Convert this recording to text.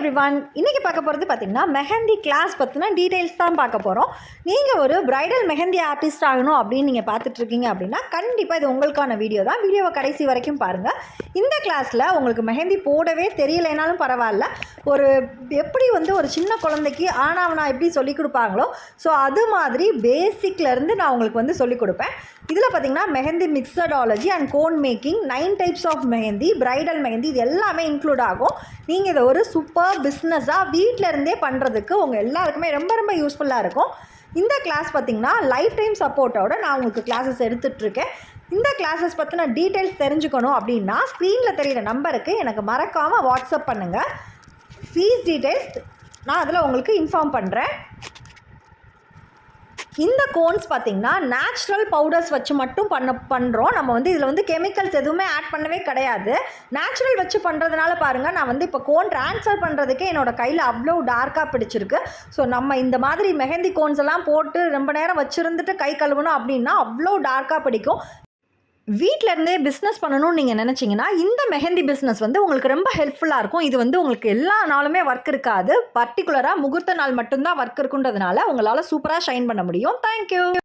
One இன்றைக்கி பார்க்க போகிறது பார்த்தீங்கன்னா மெஹந்தி கிளாஸ் பற்றின டீட்டெயில்ஸ் தான் பார்க்க போகிறோம் நீங்கள் ஒரு பிரைடல் மெஹந்தி ஆர்டிஸ்ட் ஆகணும் அப்படின்னு நீங்கள் பார்த்துட்ருக்கீங்க அப்படின்னா கண்டிப்பாக இது உங்களுக்கான வீடியோ தான். வீடியோவை கடைசி வரைக்கும் பாருங்கள் இந்த கிளாஸில் உங்களுக்கு மெஹந்தி போடவே தெரியலைனாலும் பரவாயில்ல. ஒரு எப்படி வந்து ஒரு சின்ன குழந்தைக்கு ஆனாவனா எப்படி சொல்லிக் கொடுப்பாங்களோ ஸோ அது மாதிரி பேசிக்லேருந்து நான் உங்களுக்கு வந்து சொல்லிக் கொடுப்பேன். இதில் பார்த்தீங்கன்னா mehndi mixology and cone making nine types of mehndi bridal mehndi இது எல்லாமே இன்க்ளூட் ஆகும். நீங்கள் இதை ஒரு சூப்பர் பிஸ்னஸாக வீட்டில் இருந்தே பண்ணுறதுக்கு உங்கள் எல்லாருக்குமே ரொம்ப ரொம்ப யூஸ்ஃபுல்லாக இருக்கும். இந்த கிளாஸ் பார்த்தீங்கன்னா லைஃப் டைம் சப்போர்ட்டோட நான் உங்களுக்கு கிளாஸஸ் எடுத்துட்ருக்கேன். இந்த கிளாஸஸ் பற்றின டீட்டெயில்ஸ் தெரிஞ்சுக்கணும் அப்படின்னா ஸ்க்ரீனில் தெரிகிற நம்பருக்கு எனக்கு மறக்காமல் வாட்ஸ்அப் பண்ணுங்கள் ஃபீஸ் டீட்டெயில்ஸ் நான் அதில் உங்களுக்கு இன்ஃபார்ம் பண்ணுறேன் இந்த கோன்ஸ் பார்த்திங்கன்னா நேச்சுரல் பவுடர்ஸ் வச்சு மட்டும் பண்ண பண்ணுறோம் நம்ம வந்து இதில் வந்து கெமிக்கல்ஸ் எதுவுமே ஆட் பண்ணவே கிடையாது. நேச்சுரல் வச்சு பண்ணுறதுனால பாருங்கள் நான் வந்து இப்போ கோன் ட்ரான்ஸ்ஃபர் பண்ணுறதுக்கே என்னோட கையில் அவ்வளோ டார்க்காக பிடிச்சிருக்கு. ஸோ நம்ம இந்த மாதிரி மெஹந்தி கோன்ஸ் எல்லாம் போட்டு ரொம்ப நேரம் வச்சுருந்துட்டு கை கழுவணும் அப்படின்னா அவ்வளோ டார்க்காக பிடிக்கும். வீட்டில் இருந்தே பிஸ்னஸ் பண்ணணும்னு நீங்கள் நினச்சிங்கன்னா இந்த மெஹந்தி பிஸ்னஸ் வந்து உங்களுக்கு ரொம்ப ஹெல்ப்ஃபுல்லாக இருக்கும். இது வந்து உங்களுக்கு எல்லா நாளுமே ஒர்க் இருக்காது. பர்டிகுலராக முகூர்த்த நாள் மட்டும்தான் ஒர்க் இருக்குன்றதுனால உங்களால் சூப்பராக ஷைன் பண்ண முடியும். தேங்க்யூ